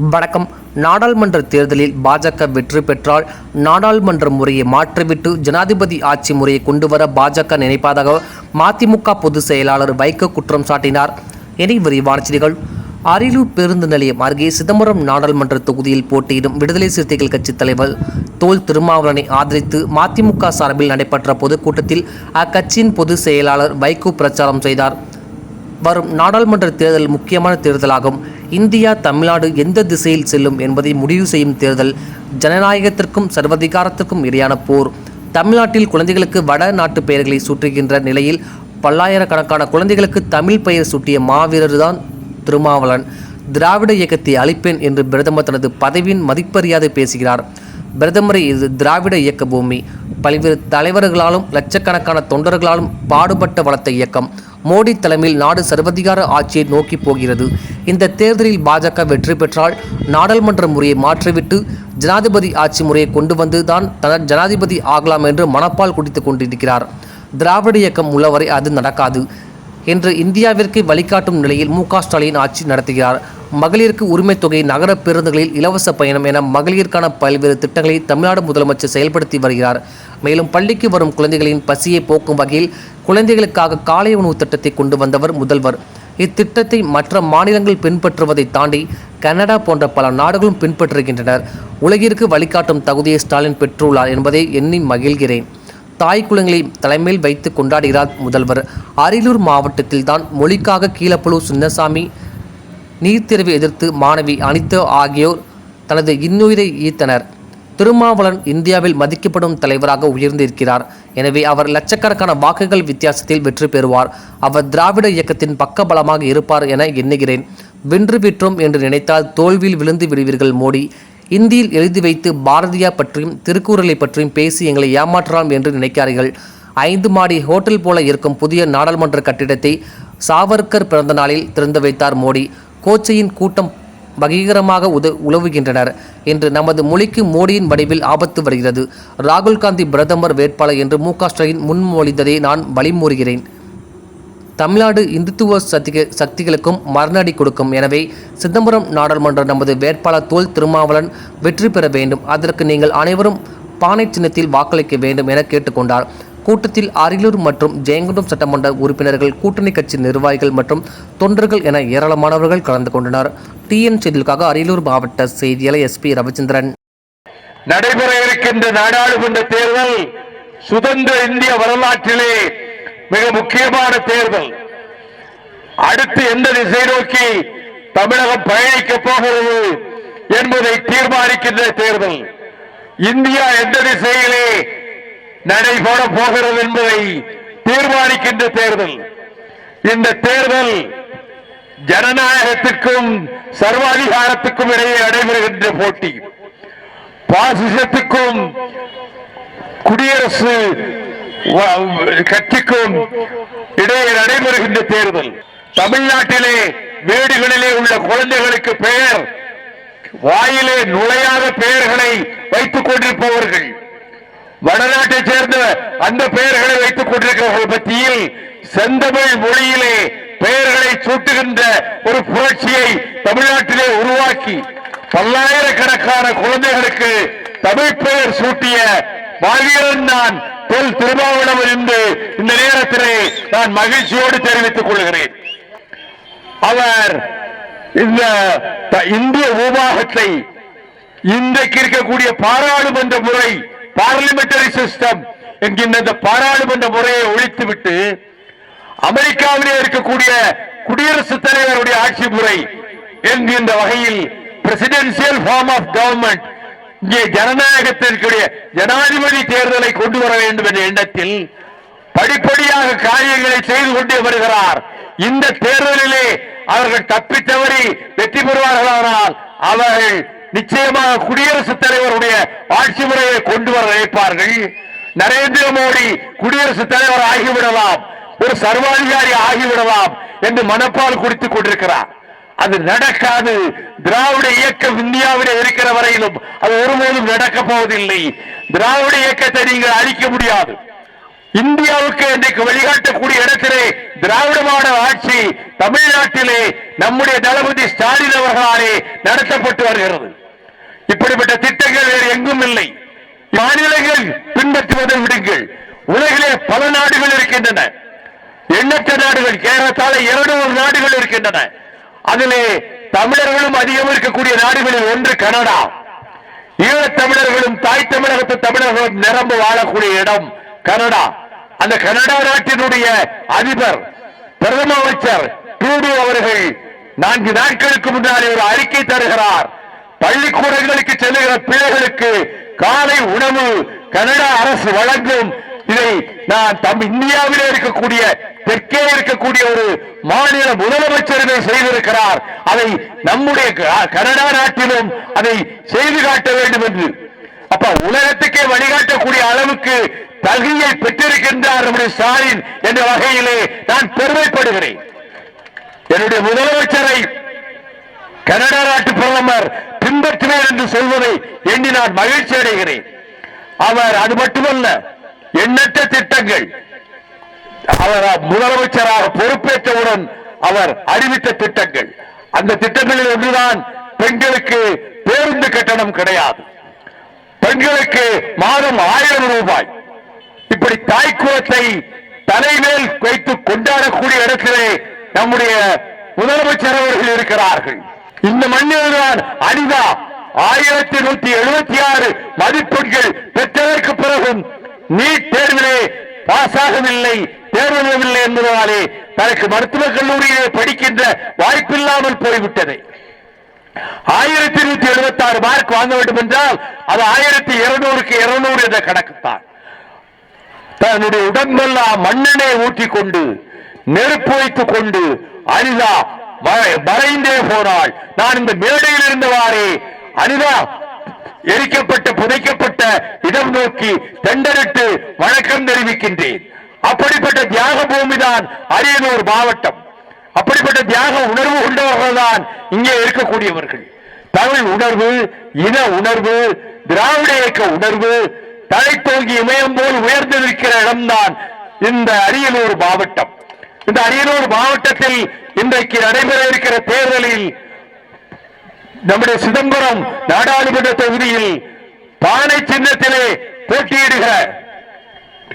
வணக்கம். நாடாளுமன்ற தேர்தலில் பாஜக வெற்றி பெற்றால் நாடாளுமன்ற முறையை மாற்றிவிட்டு ஜனாதிபதி ஆட்சி முறையை கொண்டு வர பாஜக நினைப்பதாக மதிமுக பொதுச் செயலாளர் வைகோ குற்றம் சாட்டினார். இனி விரிவான செய்திகள். அரியலூர் பேருந்து நிலையம் அருகே சிதம்பரம் நாடாளுமன்ற தொகுதியில் போட்டியிடும் விடுதலை சிறுத்தைகள் கட்சித் தலைவர் தோல் திருமாவளனை ஆதரித்து மதிமுக சார்பில் நடைபெற்ற பொதுக்கூட்டத்தில் அக்கட்சியின் பொதுச் செயலாளர் வைகோ பிரச்சாரம் செய்தார். வரும் நாடாளுமன்ற தேர்தல் முக்கியமான தேர்தலாகும். இந்தியா தமிழ்நாடு எந்த திசையில் செல்லும் என்பதை முடிவு செய்யும் தேர்தல் ஜனநாயகத்திற்கும் சர்வதிகாரத்திற்கும் இடையான போர். தமிழ்நாட்டில் குழந்தைகளுக்கு வட நாட்டு பெயர்களை சுற்றுகின்ற நிலையில் பல்லாயிரக்கணக்கான குழந்தைகளுக்கு தமிழ் பெயர் சூட்டிய மாவீரர் தான் திருமாவளன். திராவிட இயக்கத்தை அழிப்பேன் என்று பிரதமர் தனது பதவியின் மதிப்பறியாது பேசுகிறார். பிரதமரை இது திராவிட இயக்க பூமி. பல்வேறு தலைவர்களாலும் லட்சக்கணக்கான தொண்டர்களாலும் பாடுபட்ட வளர்த்த இயக்கம் மோடி தலைமையில் நாடு சர்வதிகார ஆட்சியை நோக்கி போகிறது. இந்த தேர்தலில் பாஜக வெற்றி பெற்றால் நாடாளுமன்ற முறையை மாற்றிவிட்டு ஜனாதிபதி ஆட்சி முறையை கொண்டு வந்து தான் தன் ஜனாதிபதி ஆகலாம் என்று மனப்பால் குடித்துக் கொண்டிருக்கிறார். திராவிட இயக்கம் உள்ளவரை அது நடக்காது என்று இந்தியாவிற்கு வழிகாட்டும் நிலையில் மு ஸ்டாலின் ஆட்சி நடத்துகிறார். மகளிருக்கு உரிமை தொகை நகர பேருந்துகளில் இலவச பயணம் என மகளிருக்கான பல்வேறு திட்டங்களை தமிழ்நாடு முதலமைச்சர் செயல்படுத்தி வருகிறார். மேலும் பள்ளிக்கு வரும் குழந்தைகளின் பசியை போக்கும் வகையில் குழந்தைகளுக்காக காலை உணவு திட்டத்தை கொண்டு வந்தவர் முதல்வர். இத்திட்டத்தை மற்ற மாநிலங்கள் பின்பற்றுவதை தாண்டி கனடா போன்ற பல நாடுகளும் பின்பற்றுகின்றனர். உலகிற்கு வழிகாட்டும் தகுதியை ஸ்டாலின் பெற்றுள்ளார் என்பதை எண்ணி மகிழ்கிறேன். தாய் குலங்களை தலைமையில் வைத்து கொண்டாடுகிறார் முதல்வர். அரியலூர் மாவட்டத்தில் தான் மொழிக்காக கீழப்பழு சின்னசாமி நீர்த்தேர்வை எதிர்த்து மாணவி அனிதா ஆகியோர் தனது இன்னுயிரை ஈர்த்தனர். திருமாவளன் இந்தியாவில் மதிக்கப்படும் தலைவராக உயர்ந்திருக்கிறார். எனவே அவர் லட்சக்கணக்கான வாக்குகள் வித்தியாசத்தில் வெற்றி பெறுவார். அவர் திராவிட இயக்கத்தின் பக்கபலமாக இருப்பார் என எண்ணுகிறேன். வென்று விற்றோம் என்று நினைத்தால் தோல்வியில் விழுந்து விடுவீர்கள் மோடி. இந்தியில் எழுதி வைத்து பாரதியா பற்றியும் திருக்குறளை பற்றியும் பேசி எங்களை ஏமாற்றலாம் என்று நினைக்கிறார்கள் ஐந்து மாடி ஹோட்டல் போல இருக்கும் புதிய நாடாளுமன்ற கட்டிடத்தை சாவர்கர் பிறந்த நாளில் திறந்து வைத்தார் மோடி. கோச்சையின் கூட்டம் பகீகரமாக உத உழவுகின்றனர் என்று நமது மொழிக்கு மோடியின் வடிவில் ஆபத்து வருகிறது. ராகுல் காந்தி பிரதமர் வேட்பாளர் என்று மு க ஸ்டாலின் முன்மொழிந்ததை நான் வழிமூறுகிறேன். தமிழ்நாடு இந்துத்துவ சக்திக சக்திகளுக்கும் மரணடி கொடுக்கும். எனவே சிதம்பரம் நாடாளுமன்ற நமது வேட்பாளர் தோல் திருமாவளன் வெற்றி பெற வேண்டும். அதற்கு நீங்கள் அனைவரும் பானை சின்னத்தில் வாக்களிக்க வேண்டும் என கேட்டுக்கொண்டார். கூட்டத்தில் அரியலூர் மற்றும் ஜெயங்கொண்டம் சட்டமன்ற உறுப்பினர்கள் கூட்டணி கட்சி நிர்வாகிகள் மற்றும் தொண்டர்கள் என ஏராளமானவர்கள் கலந்து கொண்டனர். டிஎன் செய்திகளுக்காக அரியலூர் மாவட்ட செய்தியாளர் எஸ்பி ரவிச்சந்திரன். நடைபெற இருக்கின்ற நாடாளுமன்ற தேர்தல் சுதந்திர இந்திய வரலாற்றிலே மிக முக்கியமான தேர்தல். அடுத்து எந்த திசை நோக்கி தமிழகம் பயணிக்க போகிறது என்பதை தீர்மானிக்கின்ற தேர்தல். இந்தியா எந்த திசையிலே நடைபெற போகிறது என்பதை தீர்மானிக்கின்ற தேர்தல். இந்த தேர்தல் ஜனநாயகத்திற்கும் சர்வாதிகாரத்துக்கும் இடையே நடைபெறுகின்ற போட்டி. பாசிசத்துக்கும் குடியரசு கட்சிக்கும் இடையே நடைபெறுகின்ற தேர்தல். தமிழ்நாட்டிலே வீடுகளிலே உள்ள குழந்தைகளுக்கு பெயர் வாயிலே நுழையாத பெயர்களை வைத்துக் கொண்டிருப்பவர்கள். வடநாட்டைச் சேர்ந்த அந்த பெயர்களை வைத்துக் கொண்டிருக்கிறவர்கள் மத்தியில் செந்தமிழ் மொழியிலே பெயர்களை சூட்டுகின்ற ஒரு புரட்சியை தமிழ்நாட்டிலே உருவாக்கி பல்லாயிரக்கணக்கான குழந்தைகளுக்கு தமிழ் பெயர் சூட்டிய மாவீரன் நான் தொல் திருமாவளவன் என்று இந்த நேரத்திலே நான் மகிழ்ச்சியோடு தெரிவித்துக் கொள்கிறேன். அவர் இந்த இந்திய உபாகத்தை இன்றைக்கு இருக்கக்கூடிய பாராளுமன்ற முறை பார்லிமெண்டரி சிஸ்டம் என்கின்ற இந்த பாராளுமன்ற முறையை ஒழித்துவிட்டு அமெரிக்காவிலே இருக்கக்கூடிய குடியரசுத் தலைவருடைய ஆட்சி முறை என்கின்ற வகையில் பிரசிடென்சியல் ஃபார்ம் ஆஃப் கவர்மெண்ட் இங்கே ஜனநாயகத்திற்குரிய ஜனாதிபதி தேர்தலை கொண்டு வர வேண்டும் என்ற எண்ணத்தில் படிப்படியாக காரியங்களை செய்து கொண்டே வருகிறார். இந்த தேர்தலிலே அவர்கள் தப்பி தவறி வெற்றி பெறுவார்களானால் அவர்கள் நிச்சயமாக குடியரசுத் தலைவருடைய ஆட்சி முறையை கொண்டு வர நினைப்பார்கள். நரேந்திர மோடி குடியரசுத் தலைவர் ஆகிவிடலாம் ஒரு சர்வாதிகாரி ஆகிவிடலாம் என்று மனப்பால் குடித்துக் கொண்டிருக்கிறார். அது நடக்காது. திராவிட இயக்கம் இந்தியாவிலே இருக்கிற வரையிலும் அது ஒருபோதும் நடக்கப் போவதில்லை திராவிட இயக்கத்தை நீங்கள் அழிக்க முடியாது. இந்தியாவுக்கு இன்றைக்கு வழிகாட்டக்கூடிய இடத்திலே திராவிட மாடல் ஆட்சி தமிழ்நாட்டிலே நம்முடைய தளபதி ஸ்டாலின் அவர்களாலே நடத்தப்பட்டு வருகிறது. இப்படிப்பட்ட திட்டங்கள் வேறு எங்கும் இல்லை. மாநிலங்கள் பின்பற்றுவதை விடுங்கள். உலகிலே பல நாடுகள் இருக்கின்றன. எண்ணற்ற நாடுகள் கேரளத்தால இருநூறு நாடுகள் இருக்கின்றன. அதிலே தமிழர்களும் அதிகம் இருக்கக்கூடிய நாடுகளில் ஒன்று கனடா. ஈழத் தமிழர்களும் தாய் தமிழகத்து தமிழர்களும் நிரம்ப வாழக்கூடிய இடம் கனடா. அந்த கனடா நாட்டினுடைய அதிபர் பிரதம அமைச்சர் டூடு அவர்கள் நான்கு நாட்களுக்கு முன்னாலே ஒரு அறிக்கை தருகிறார். பள்ளிக்கூடங்களுக்கு செல்லுகிற பிள்ளைகளுக்கு காலை உணவு கனடா அரசு வழங்கும். இதை நான் தம் இந்தியாவிலே இருக்கக்கூடிய தெற்கே இருக்கக்கூடிய ஒரு மாநில முதலமைச்சர் செய்திருக்கிறார். அதை நம்முடைய க- கனடா நாட்டிலும் அதை செய்து காட்ட வேண்டும் என்று. அப்ப உலகத்துக்கே வழிகாட்டக்கூடிய அளவுக்கு தகுதியை பெற்றிருக்கின்றார் நம்முடைய ஸ்டாலின் என்ற வகையிலே நான் பெருமைப்படுகிறேன். என்னுடைய முதலமைச்சரை கனடா நாட்டு பிரதமர் பின்பற்றுவேன் என்று சொல்வதை எண்ணி நான் மகிழ்ச்சி அடைகிறேன். அவர் அது மட்டுமல்ல எண்ணற்ற திட்டங்கள். அவர் முதலமைச்சராக பொறுப்பேற்றவுடன் அவர் அறிவித்த திட்டங்கள். அந்த திட்டங்களில் ஒன்றுதான் பெண்களுக்கு பேருந்து கட்டணம் கிடையாது. பெண்களுக்கு மாதம் ஆயிரம் ரூபாய். இப்படி தாய்க்குலத்தை தலைமேல் வைத்து கொண்டாடக்கூடிய இடத்திலே நம்முடைய முதலமைச்சர் அவர்கள் இருக்கிறார்கள். இந்த மண்ணில்தான் அனிதா ஆயிரத்தி நூத்தி எழுபத்தி ஆறு மதிப்பெண்கள் பெற்றதற்கு பிறகும் நீட் தேர்விலே பாஸ் ஆகவில்லை தேர்வெழுதவில்லை என்பதனாலே தனக்கு மருத்துவக் கல்லூரியிலே படிக்கின்ற வாய்ப்பில்லாமல் போய்விட்டது. ஆயிரத்தி நூத்தி எழுபத்தி ஆறு மார்க் வாங்க வேண்டும் என்றால் அது ஆயிரத்தி இருநூறுக்கு இருநூறு என்ற கணக்குத்தான். தன்னுடைய உடம்பெல்லாம் மண்ணெண்ணை ஊற்றிக் கொண்டு நெருப்பு வைத்துக் கொண்டு அனிதா மறைந்தே போனாள். நான் இந்த மேடையில் இருந்தவாறே அனிதா எரிக்கப்பட்ட புதைக்கப்பட்ட இடம் நோக்கி தெண்டரிட்டு வணக்கம் தெரிவிக்கின்றேன். அப்படிப்பட்ட தியாக பூமிதான் அரியலூர் மாவட்டம். அப்படிப்பட்ட தியாக உணர்வு கொண்டவர்கள் தான் இங்கே இருக்கக்கூடியவர்கள். தமிழ் உணர்வு இன உணர்வு திராவிட இயக்க உணர்வு தலை தோங்கி இமயம் போல் உயர்ந்து நிற்கிற இடம்தான் இந்த அரியலூர் மாவட்டம். இந்த அரியலூர் மாவட்டத்தில் இன்றைக்கு நடைபெற இருக்கிற தேர்தலில் நம்முடைய சிதம்பரம் நாடாளுமன்ற தொகுதியில் பானை சின்னத்திலே போட்டியிடுகிற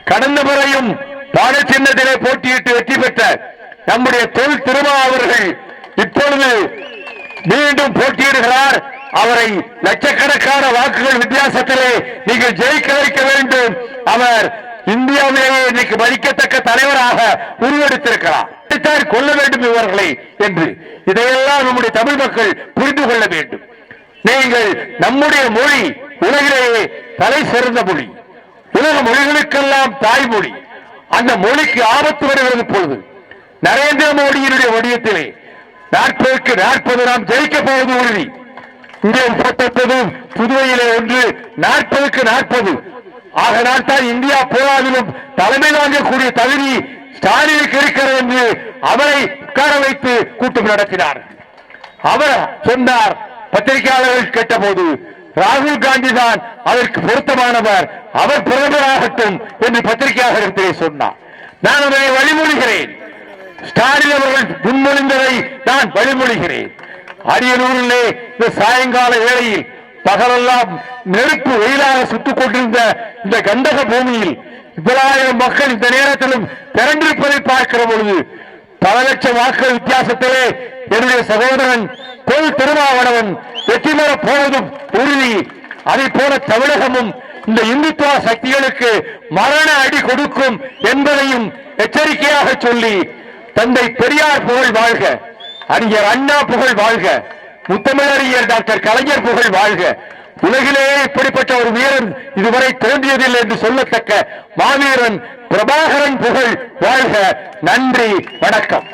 கடந்த முறையும் பானை சின்னத்திலே போட்டியிட்டு வெற்றி பெற்ற நம்முடைய தொல் திருமா அவர்கள் இப்பொழுது மீண்டும் போட்டியிடுகிறார். அவரை லட்சக்கணக்கான வாக்குகள் வித்தியாசத்திலே நீங்கள் ஜெயிக்க வைக்க வேண்டும். அவர் இந்தியாவிலேயே இன்னைக்கு மதிக்கத்தக்க தலைவராக உருவெடுத்திருக்கிறார் இப்படித்தான் கொள்ள வேண்டும் இவர்களை என்று. இதையெல்லாம் நம்முடைய தமிழ் மக்கள் புரிந்து கொள்ள வேண்டும். நீங்கள் நம்முடைய மொழி உலகிலேயே தலை சிறந்த மொழி. உலக மொழிகளுக்கெல்லாம் தாய்மொழி. அந்த மொழிக்கு ஆபத்து வருகிறது பொழுது நரேந்திர மோடியினுடைய வடிவத்திலே நாற்பதுக்கு நாற்பது நாம் ஜெயிக்க போவது உறுதி. இங்கே முப்பத்தொன்பது புதுவையிலே ஒன்று நாற்பதுக்கு நாற்பது. ஆக தான் இந்தியா போராதிலும் தலைமை வாங்கக்கூடிய தகுதி ஸ்டாலினுக்கு இருக்கிறது என்று அவரை உட்கார வைத்து கூட்டம் நடத்தினார். அவர் சொன்னார் பத்திரிகையாளர்கள் கேட்டபோது ராகுல் காந்தி தான் அதற்கு பொருத்தமானவர் அவர் பிரதமராகட்டும் என்று பத்திரிகையாளர்களிடத்திலே சொன்னார். நான் அதனை வழிமொழிகிறேன். ஸ்டாலின் அவர்கள் முன்மொழிந்ததை நான் வழிமொழிகிறேன். அரியலூரிலே இந்த சாயங்கால வேளையில் பகலெல்லாம் நெருப்பு வெயிலாக சுட்டுக் கொண்டிருந்த இந்த கந்தக பூமியில் இவ்வளாயிரம் மக்கள் இந்த நேரத்திலும் திரண்டிருப்பதை பார்க்கிற பொழுது பல லட்சம் வாக்குகள் வித்தியாசத்திலே என்னுடைய சகோதரன் கொள் திருமாவளவன் வெற்றி பெறப் போவதும் உறுதி. அதை போல தமிழகமும் இந்த இந்துத்துவ சக்திகளுக்கு மரண அடி கொடுக்கும் என்பதையும் எச்சரிக்கையாக சொல்லி தந்தை பெரியார் புகழ் வாழ்க. அறிஞர் அண்ணா புகழ் வாழ்க. முத்தமிழறிஞர் டாக்டர் கலைஞர் புகழ் வாழ்க. உலகிலேயே இப்படிப்பட்ட ஒரு வீரன் இதுவரை தோன்றியதில்லை என்று சொல்லத்தக்க மாவீரன் பிரபாகரன் புகழ் வாழ்க. நன்றி வணக்கம்.